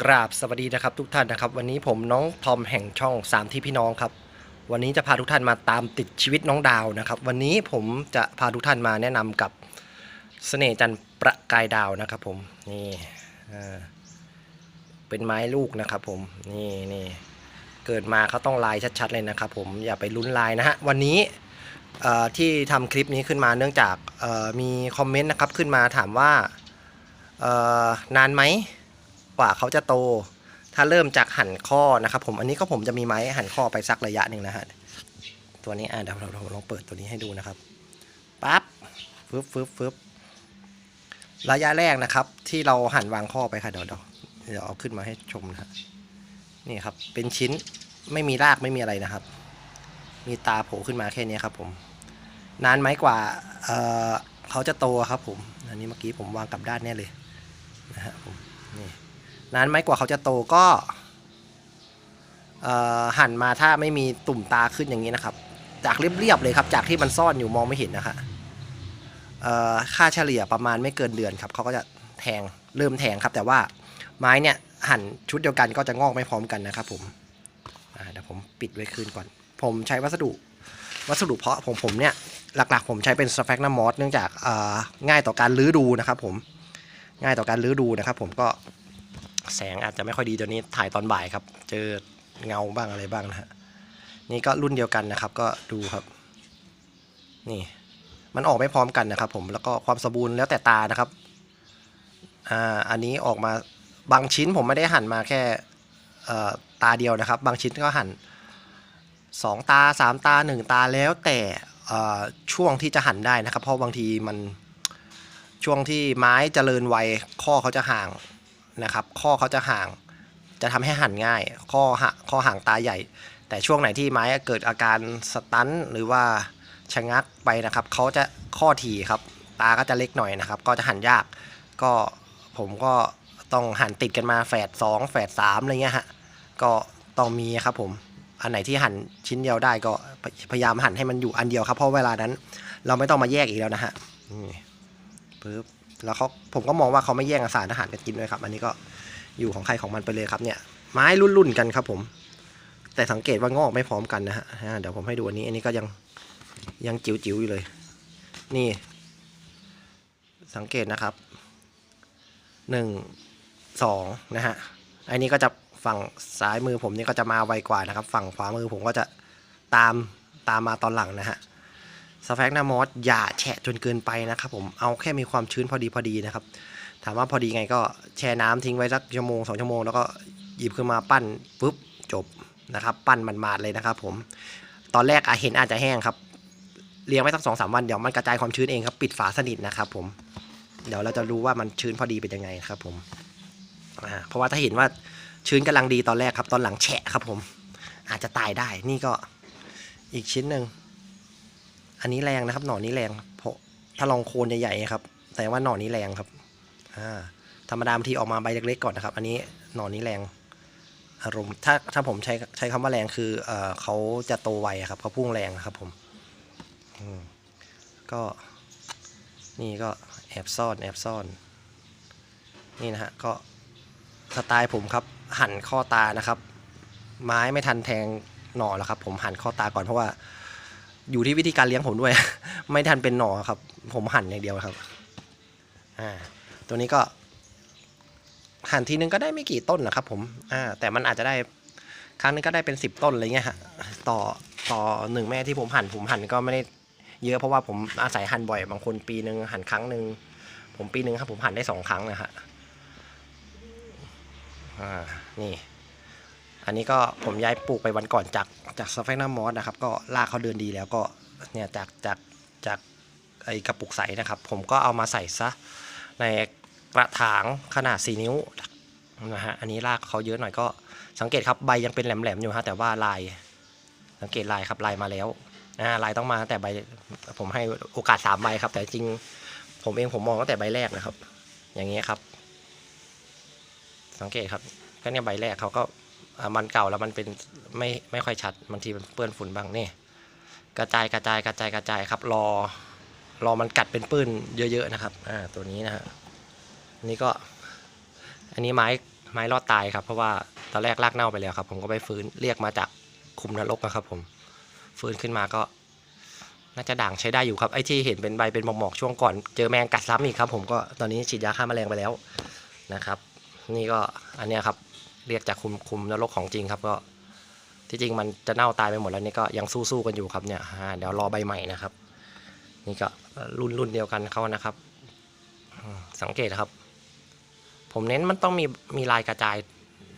กราบสวัสดีนะครับทุกท่านนะครับ วันนี้ผมน้องทอมแห่งช่องสามที่พี่น้องครับ วันนี้จะพาทุกท่านมาตามติดชีวิตน้องดาวนะครับ วันนี้ผมจะพาทุกท่านมาแนะนำกับเสน่ห์จันทร์ประกายดาวนะครับ ผมนี่เป็นไม้ลูกนะครับ ผมนี่นี่เกิดมาเขาต้องลายชัดๆเลยนะครับ ผมอย่าไปลุ้นลายนะฮะวันนี้ที่ทำคลิปนี้ขึ้นมาเนื่องจากมีคอมเมนต์นะครับขึ้นมาถามว่านานไหม กว่าเขาจะโต ถ้าเริ่มจากหั่นข้อนะครับผมอันนี้ก็ผมจะมีไม้หั่นข้อไปสักระยะหนึ่งนะฮะตัวนี้อะเดี๋ยวเราลองเปิดตัวนี้ให้ดูนะครับปั๊บฟึบฟึบฟึบระยะแรกนะครับ ที่เราหั่นวางข้อไปค่ะเดี๋ยวเดี๋ยวเดี๋ยวเอาขึ้นมาให้ชมนะฮะนี่ครับ เป็นชิ้นไม่มีรากไม่มีอะไรนะครับ มีตาโผล่ขึ้นมาแค่นี้ครับ ผม นานไหมกว่าเเขาจะโตครับ ผม อันนี้เมื่อกี้ผมวางกลับด้านแน่เลยนะฮะผมนี่ นานไหมกว่าเขาจะโตก็หั่นมาถ้าไม่มีตุ่มตาขึ้นอย่างนี้นะครับ จากเรียบๆเลยครับ จากที่มันซ่อนอยู่มองไม่เห็นนะคะเอ่อค่าเฉลี่ยประมาณไม่เกินเดือนครับเขาก็จะแทงเริ่มแทงครับ แต่ว่าไม้เนี่ยหั่นชุดเดียวกันก็จะงอกไม่พร้อมกันนะครับ ผมเดี๋ยวผมปิดไว้คืนก่อน ผมใช้วัสดุ วัสดุเพาะผมผมเนี่ยหลักๆ ผมใช้เป็นสแฟกนามอสเนื่องจากง่ายต่อการลื้อดูนะครับ ผมง่ายต่อการลื้อดูนะครับ ผมก็ แสงอาจจะไม่ค่อยดีตัวนี้ถ่ายตอนบ่ายครับ เจอเงาบ้างอะไรบ้างนะฮะนี่ก็รุ่นเดียวกันนะครับ ก็ดูครับ นี่ มันออกไม่พร้อมกันนะครับ ผมแล้วก็ความสมบูรณ์แล้วแต่ตานะครับอ่าอันนี้ออกมาบางชิ้นผมไม่ได้หั่นมาแค่ตาเดียวนะครับ บางชิ้นก็หั่นสองตาสามตาหนึ่งตาแล้วแต่ช่วงที่จะหั่นได้นะครับ เพราะบางทีมันช่วงที่ไม้เจริญวัยข้อเขาจะห่าง นะครับ ข้อเขาจะห่าง จะทำให้หั่นง่าย ข้อหข้อห่างตาใหญ่ แต่ช่วงไหนที่ไม้เกิดอาการสตันหรือว่าชะงักไปนะครับ เขาจะข้อถี่ครับ ตาก็จะเล็กหน่อยนะครับ ก็จะหั่นยาก ก็ผมก็ต้องหั่นติดกันมาแฝดสองแฝดสามอะไรเงี้ยฮะ ก็ต้องมีครับผม อันไหนที่หั่นชิ้นเดียวได้ก็พยายามหั่นให้มันอยู่อันเดียวครับ เพราะเวลานั้น เราไม่ต้องมาแยกอีกแล้วนะฮะนี่ปึ๊บ แล้วเขาผมก็มองว่าเขาไม่แย่งสารอาหารกันกินด้วยครับ อันนี้ก็อยู่ของใครของมันไปเลยครับเนี่ย ไม้รุ่นๆกันครับผม แต่สังเกตว่างอกไม่พร้อมกันนะฮะเดี๋ยวผมให้ดูอันนี้ อันนี้ก็ยังยังจิ๋วๆอยู่เลย นี่ สังเกตนะครับหนึ่งสองนะฮะอันนี้ก็จะฝั่งซ้ายมือผมนี่ก็จะมาไวกว่านะครับ ฝั่งขวามือผมก็จะตามตามมาตอนหลังนะฮะ สแฟกนามอสอย่าแฉะจนเกินไปนะครับผมเอาแค่มีความชื้นพอดีพอดีนะครับ ถามว่าพอดีไงก็แช่น้ำทิ้งไว้สักชั่วโมงสองชั่วโมงแล้วก็หยิบขึ้นมาปั้นปุ๊บจบนะครับ ปั้นมันมาดๆเลยนะครับ ผม ตอนแรกอาเห็นอาจจะแห้งครับเลี้ยงไว้สักสองสามวันเดี๋ยวมันกระจายความชื้นเองครับ ปิดฝาสนิทนะครับ ผม เดี๋ยวเราจะรู้ว่ามันชื้นพอดีเป็นยังไงครับ ผมเพราะว่าถ้าเห็นว่าชื้นกำลังดีตอนแรกครับ ตอนหลังแฉะครับ ผม อาจจะตายได้นี่ก็อีกชิ้นหนึ่ง อันนี้แรงนะครับ หน่อนี้แรงเพราะถ้าลองโคนใหญ่ๆครับ แต่ว่าหน่อนี้แรงครับอ่าธรรมดาบางทีออกมาใบเล็กๆก่อนนะครับ อันนี้หน่อนี้แรงอารมณ์ถ้าถ้าผมใช้ใช้คำว่าแรงคือเอ่อเขาจะโตไวครับเขาพุ่งแรงครับผมอืมก็ นี่ก็แอบซ่อนแอบซ่อน นี่นะฮะก็สไตล์ผมครับ หั่นข้อตานะครับ ไม้ไม่ทันแทงหน่อแล้วครับ ผมหั่นข้อตาก่อนเพราะว่า อยู่ที่วิธีการเลี้ยงผมด้วย ไม่ทันเป็นหน่อครับ ผมหั่นอย่างเดียวครับ อ่า ตัวนี้ก็ หั่นทีนึงก็ได้ไม่กี่ต้นนะครับ ผม อ่า แต่มันอาจจะได้ ครั้งนึงก็ได้เป็นสิบต้นอะไรเงี้ยฮะต่อต่อหนึ่งแม่ที่ผมหั่น ผมหั่นก็ไม่ได้เยอะเพราะว่าผมอาศัยหั่นบ่อยบางคนปีหนึ่งหั่นครั้งหนึ่งผมปีหนึ่งครับ ผมหั่นได้สองครั้งนะฮะอ่านี่ อันนี้ก็ผมย้ายปลูกไปวันก่อนจากจากสเฟนามอสนะครับ ก็รากเขาเดินดีแล้วก็เนี่ยจากจากจากไอกระปุกใสนะครับ ผมก็เอามาใส่ซะในกระถางขนาด 4 นิ้วนะฮะอันนี้รากเขาเยอะหน่อยก็สังเกตครับใบยังเป็นแหลมๆอยู่ฮะแต่ว่าลายสังเกตลายครับลายมาแล้วอ่าลายต้องมาแต่ใบผมให้โอกาสสามใบครับ แต่จริงผมเองผมมองตั้งแต่ใบแรกนะครับ อย่างเงี้ยครับ สังเกตครับก็เนี่ยใบแรกเขาก็ มันเก่าแล้วมันเป็นไม่ไม่ค่อยชัดบางทีมันเปื้อนฝุ่นบ้างนี่กระจายกระจายกระจายกระจายครับ รอ รอมันกัดเป็นปื้นเยอะๆนะครับอ่าตัวนี้นะฮะนนี้ก็ อันนี้ไม้ไม้รอดตายครับ เพราะว่าตอนแรกรากเน่าไปแล้วครับ ผมก็ไปฟื้นเรียกมาจากคุมนรกนะครับ ผมฟื้นขึ้นมาก็ น่าจะด่างใช้ได้อยู่ครับไอ้ที่เห็นเป็นใบเป็นหมอกๆช่วงก่อนเจอแมงกัดซ้ำอีกครับ ผมก็ตอนนี้ฉีดยาฆ่าแมลงไปแล้วนะครับ นี่ก็อันเนี้ยครับ เรียกจากคุมคุมนรกของจริงครับ ก็ที่จริงมันจะเน่าตายไปหมดแล้วนี่ก็ยังสู้ๆกันอยู่ครับเนี่ยเดี๋ยวรอใบใหม่นะครับ นี่ก็รุ่นรุ่นเดียวกันเขานะครับ สังเกตครับ ผมเน้นมันต้องมีมีลายกระจาย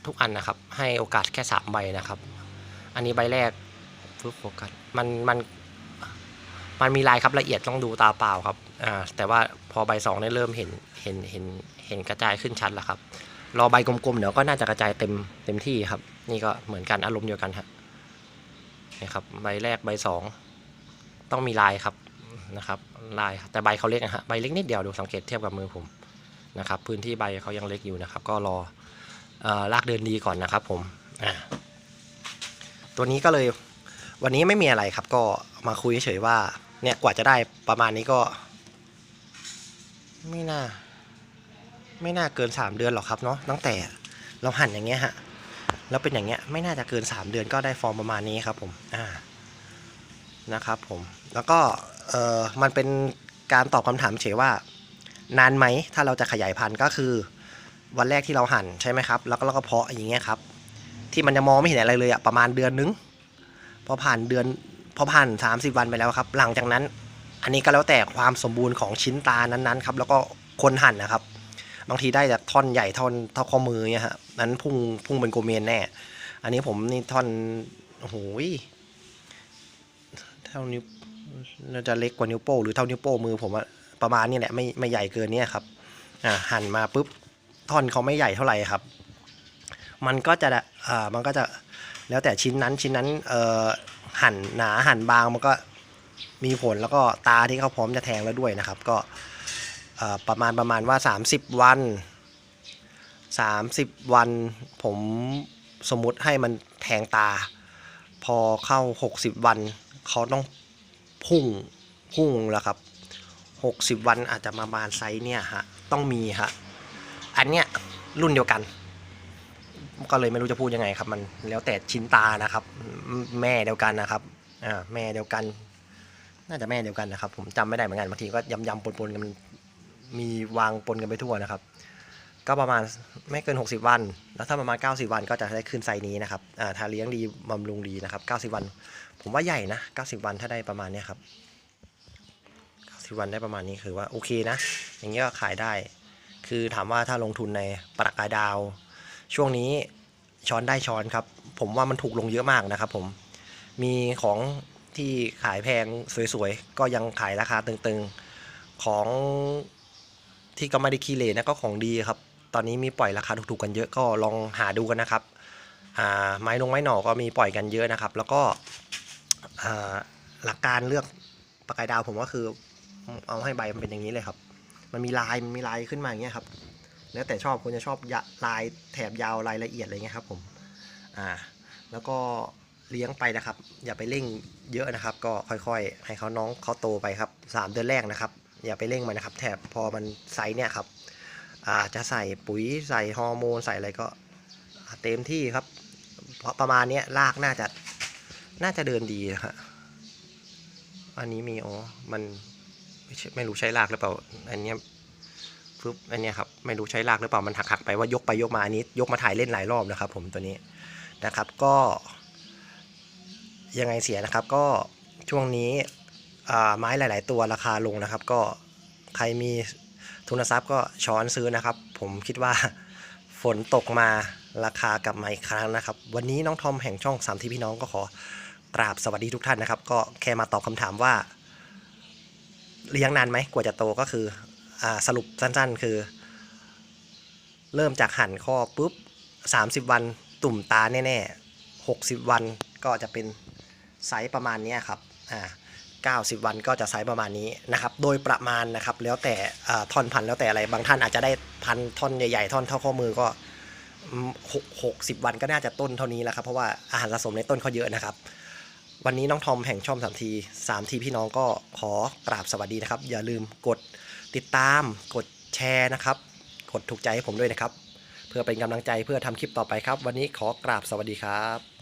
ทุกอันนะครับ ให้โอกาสแค่สามใบนะครับ อันนี้ใบแรกฟึบโฟกัสมันมันมันมีลายครับละเอียดต้องดูตาเปล่าครับอ่าแต่ว่าพอใบสองได้เริ่มเห็นเห็นเห็นเห็นกระจายขึ้นชัดแล้วครับ รอใบกลมๆเดี๋ยวก็น่าจะกระจายเต็มเต็มที่ครับ นี่ก็เหมือนกันอารมณ์เดียวกันครับนี่ครับใบแรกใบสองต้องมีลายครับนะครับลายแต่ใบเขาเล็กนะฮะใบเล็กนิดเดียวดูสังเกตเทียบกับมือผมนะครับ พื้นที่ใบเขายังเล็กอยู่นะครับ ก็รอลากเดินดีก่อนนะครับ ผมตัวนี้ก็เลยวันนี้ไม่มีอะไรครับ ก็มาคุยเฉยๆว่าเนี่ยกว่าจะได้ประมาณนี้ก็ ไม่น่า ไม่น่าเกินสามเดือนหรอกครับเนาะตั้งแต่เราหั่นอย่างเงี้ยฮะแล้วเป็นอย่างเงี้ยไม่น่าจะเกินสามเดือนก็ได้ฟอร์มประมาณนี้ครับผมอ่านะครับผมแล้วก็เออมันเป็นการตอบคำถามเฉยว่า นานไหมถ้าเราจะขยายพันธุ์ก็คือ วันแรกที่เราหั่นใช่ไหมครับ แล้วก็เราก็เพาะอย่างเงี้ยครับ ที่มันจะมองไม่เห็นอะไรเลยอะประมาณเดือนนึงพอผ่านเดือนพอผ่าน 30 วันไปแล้วครับ หลังจากนั้น อันนี้ก็แล้วแต่ความสมบูรณ์ของชิ้นตานั้นๆครับแล้วก็คนหั่นนะครับ บางทีได้จากท่อนใหญ่ท่อนเท่าข้อมือเนี่ยฮะนั้นพุ่งพุ่งเป็นโกเมนแน่ อันนี้ผมนี่ท่อนโอ้โหเท่านิ้วน่าจะเล็กกว่านิ้วโป้งหรือเท่านิ้วโป้งมือผมอะประมาณนี้แหละไม่ไม่ใหญ่เกินเนี้ยครับอ่าหั่นมาปุ๊บท่อนเขาไม่ใหญ่เท่าไหร่ครับ มันก็จะอ่ามันก็จะแล้วแต่ชิ้นนั้นชิ้นนั้นเอ่อหั่นหนาหั่นบางมันก็มีผลแล้วก็ตาที่เขาพร้อมจะแทงแล้วด้วยนะครับ ก็ ประมาณประมาณว่า 30 วัน 30 วันผมสมมุติให้มันแทงตา พอเข้า 60 วันเขาต้องพุ่งพุ่งแล้วครับ 60 วันอาจจะประมาณไซส์เนี่ยฮะต้องมีฮะอันเนี้ยรุ่นเดียวกัน ก็เลยไม่รู้จะพูดยังไงครับ มันแล้วแต่ชิ้นตานะครับ แม่เดียวกันนะครับอ่าแม่เดียวกัน น่าจะแม่เดียวกันนะครับ ผมจำไม่ได้เหมือนกันบางทีก็ยำยำๆปนๆกัน มีวางปนกันไปทั่วนะครับ ก็ประมาณไม่เกิน 60 วัน แล้วถ้าประมาณ 90 วันก็จะได้ขึ้นไซนี้นะครับอ่าถ้าเลี้ยงดีบำรุงดีนะครับ 90 วัน ผมว่าใหญ่นะ 90 วันถ้าได้ประมาณนี้ครับ90 วันได้ประมาณนี้คือว่าโอเคนะ อย่างเงี้ยก็ขายได้ คือถามว่าถ้าลงทุนในปลักกาดาว ช่วงนี้ช้อนได้ช้อนครับ ผมว่ามันถูกลงเยอะมากนะครับ ผม มีของที่ขายแพงสวยๆ ก็ยังขายราคาตึงๆ ของ ที่ก็ไม่ได้ขี้เหร่นะก็ของดีครับ ตอนนี้มีปล่อยราคาถูกๆกันเยอะก็ลองหาดูกันนะครับไม้ลงไม้หน่อก็มีปล่อยกันเยอะนะครับ แล้วก็หลักการเลือกปากกายดาวผมก็คือเอาให้ใบมันเป็นอย่างนี้เลยครับ มันมีลายมันมีลายขึ้นมาอย่างเงี้ยครับ แล้วแต่ชอบคุณจะชอบลายแถบยาวลายละเอียดอะไรเงี้ยครับผมอ่าแล้วก็เลี้ยงไปนะครับ อย่าไปเร่งเยอะนะครับ ก็ค่อยๆ ให้เขาน้องเขาโตไปครับสามเดือนแรกนะครับ อย่าไปเร่งมันนะครับแถบพอมันไซส์เนี่ยครับอาจะใส่ปุ๋ยใส่ฮอร์โมนใส่อะไรก็เต็มที่ครับ เพราะประมาณนี้รากน่าจะน่าจะเดินดีนะฮะอันนี้มีอ๋อมันไม่ไม่รู้ใช้รากหรือเปล่า อันเนี้ยปึ๊บอันเนี้ยครับไม่รู้ใช้ลากหรือเปล่ามันหักๆไปว่ายกไปยกมาอันนี้ ยกมาถ่ายเล่นหลายรอบนะครับ ผมตัวนี้นะครับก็ ยังไงเสียนะครับ ก็ช่วงนี้ ไม้หลาย ๆ ตัวราคาลงนะครับ ก็ใครมีทุนทรัพย์ก็ช้อนซื้อนะครับ ผมคิดว่าฝนตกมาราคากลับมาอีกครั้งนะครับ วันนี้น้องทอมแห่งช่องสามที่พี่น้องก็ขอกราบสวัสดีทุกท่านนะครับ ก็แค่มาตอบคำถามว่าเลี้ยงนานไหมกว่าจะโตก็คืออสรุปสั้นๆ คือ เริ่มจากหั่นข้อปุ๊บ 30 วันตุ่มตาแน่ๆ60 วันก็จะเป็นไซส์ประมาณนี้ครับอ่า 90 วันก็จะไซส์ประมาณนี้นะครับ โดยประมาณนะครับแล้วแต่ท่อนพันแล้วแต่อะไรบางท่านอาจจะได้พันท่อนใหญ่ๆ ท่อนเท่าข้อมือก็หกหกสิบวันก็น่าจะต้นเท่านี้แล้วครับเพราะว่าอาหารสะสมในต้นเขาเยอะนะครับ วันนี้น้องทอมแห่งช่องสามทีสามทีพี่น้องก็ขอกราบสวัสดีนะครับ อย่าลืมกดติดตาม กดแชร์นะครับ กดถูกใจให้ผมด้วยนะครับ เพื่อเป็นกำลังใจเพื่อทำคลิปต่อไปครับ วันนี้ขอกราบสวัสดีครับ